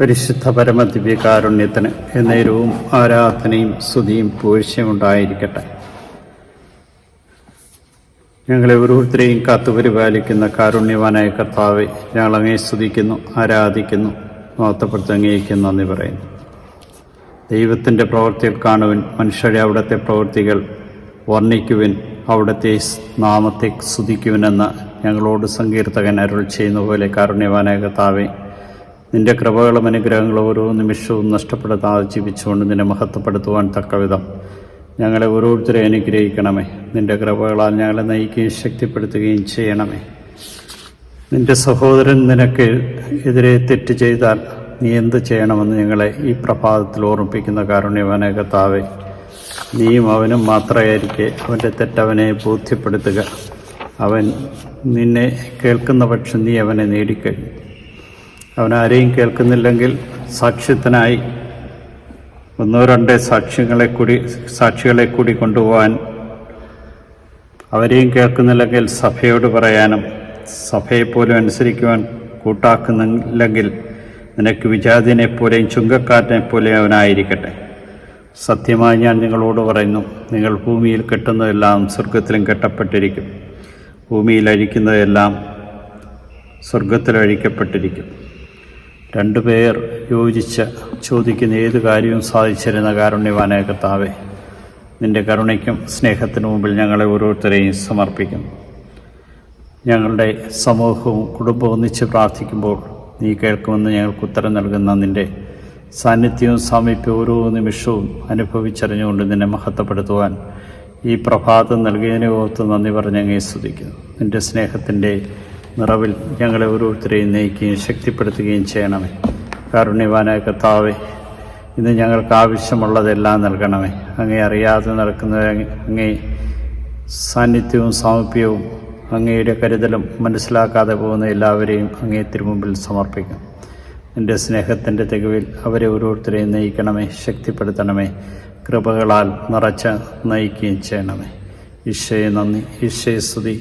പരിശുദ്ധ പരമദിവ്യ കാരുണ്യത്തിന് എന്നേരവും ആരാധനയും സ്തുതിയും പൂഴ്ചയും ഉണ്ടായിരിക്കട്ടെ. ഞങ്ങളെ ഓരോരുത്തരെയും കാത്തുപരിപാലിക്കുന്ന കാരുണ്യവാനായ കർത്താവെ ഞങ്ങൾ സ്തുതിക്കുന്നു ആരാധിക്കുന്നു മഹത്വപ്പെടുത്തി അംഗീകരിക്കുന്നു പറയുന്നു. ദൈവത്തിന്റെ പ്രവൃത്തികൾ കാണുവിൻ മനുഷ്യരെ അവിടുത്തെ പ്രവൃത്തികൾ വർണിക്കുവിൻ അവിടുത്തെ നാമത്തെ സ്തുതിക്കുവിനെന്ന് ഞങ്ങളോട് സങ്കീർത്തകൻ അരുൾ ചെയ്യുന്ന പോലെ കാരുണ്യവാനായ കർത്താവെ നിന്റെ കൃപകളും അനുഗ്രഹങ്ങളും ഓരോ നിമിഷവും നഷ്ടപ്പെടുത്താതെ ജീവിച്ചുകൊണ്ട് നിന്നെ മഹത്വപ്പെടുത്തുവാൻ തക്കവിധം. ഞങ്ങളെ ഓരോരുത്തരെ അനുഗ്രഹിക്കണമേ. നിന്റെ കൃപകളാൽ ഞങ്ങളെ നയിക്കുകയും ശക്തിപ്പെടുത്തുകയും ചെയ്യണമേ. നിന്റെ സഹോദരൻ നിനക്ക് എതിരെ തെറ്റ് ചെയ്താൽ നീ എന്ത് ചെയ്യണമെന്ന് ഞങ്ങളെ ഈ പ്രഭാതത്തിൽ ഓർമ്മിപ്പിക്കുന്ന കാരുണ്യവനകത്താവേ. നീയും അവനും മാത്രമായിരിക്കെ അവന്റെ തെറ്റവനെ ബോധ്യപ്പെടുത്തുക. അവൻ നിന്നെ കേൾക്കുന്ന പക്ഷം നീ അവനെ നേടിക്കഴിഞ്ഞു. അവൻ ആരെയും കേൾക്കുന്നില്ലെങ്കിൽ സാക്ഷ്യത്തിനായി ഒന്നോ രണ്ടോ സാക്ഷ്യങ്ങളെ കൂടി സാക്ഷികളെ കൂടി കൊണ്ടുപോകാൻ അവരെയും കേൾക്കുന്നില്ലെങ്കിൽ സഭയോട് പറയാനും സഭയെപ്പോലും അനുസരിക്കുവാൻ കൂട്ടാക്കുന്നില്ലെങ്കിൽ നിനക്ക് വിജാതിനെപ്പോലെയും ചുങ്കക്കാരനെപ്പോലെയും പോലെയും അവനായിരിക്കട്ടെ. സത്യമായി ഞാൻ നിങ്ങളോട് പറയുന്നു നിങ്ങൾ ഭൂമിയിൽ കെട്ടുന്നതെല്ലാം സ്വർഗത്തിലും കെട്ടപ്പെട്ടിരിക്കും. ഭൂമിയിൽ അഴിക്കുന്നതെല്ലാം സ്വർഗത്തിൽ അഴിക്കപ്പെട്ടിരിക്കും. രണ്ടുപേർ യോജിച്ച് ചോദിക്കുന്ന ഏത് കാര്യവും സാധിച്ചിരുന്ന കാരുണ്യവാനായ കർത്താവെ നിന്റെ കരുണയ്ക്കും സ്നേഹത്തിനു മുമ്പിൽ ഞങ്ങളെ ഓരോരുത്തരെയും സമർപ്പിക്കും ഞങ്ങളുടെ സമൂഹവും കുടുംബവും ഒന്നിച്ച് പ്രാർത്ഥിക്കുമ്പോൾ നീ കേൾക്കുമെന്ന് ഞങ്ങൾക്ക് ഉത്തരം നൽകുന്ന നിന്റെ സാന്നിധ്യവും സാമീപ്യവും ഓരോ നിമിഷവും അനുഭവിച്ചറിഞ്ഞുകൊണ്ട് നിന്നെ മഹത്വപ്പെടുത്തുവാൻ ഈ പ്രഭാതം നൽകിയതിനെ ഓർത്ത് നന്ദി പറഞ്ഞ് അങ്ങേ സ്തുതിക്കുന്നു. നിന്റെ സ്നേഹത്തിന്റെ നിറവിൽ ഞങ്ങളെ ഓരോരുത്തരെയും നയിക്കുകയും ശക്തിപ്പെടുത്തുകയും ചെയ്യണമേ. കാരുണ്യവാനായ കർത്താവെ ഇന്ന് ഞങ്ങൾക്ക് ആവശ്യമുള്ളതെല്ലാം നൽകണമേ. അങ്ങേ അറിയാതെ നടക്കുന്ന അങ്ങേ സാന്നിധ്യവും സാമീപ്യവും അങ്ങയുടെ കരുതലും മനസ്സിലാക്കാതെ പോകുന്ന എല്ലാവരെയും അങ്ങേ തിരുമുമ്പിൽ സമർപ്പിക്കും. എന്റെ സ്നേഹത്തിന്റെ തികവിൽ അവരെ ഓരോരുത്തരെയും നയിക്കണമേ ശക്തിപ്പെടുത്തണമേ കൃപകളാൽ നിറച്ച് നയിക്കുകയും ചെയ്യണമേ. ഈശയെ നന്ദി ഈശയെ സ്തുതി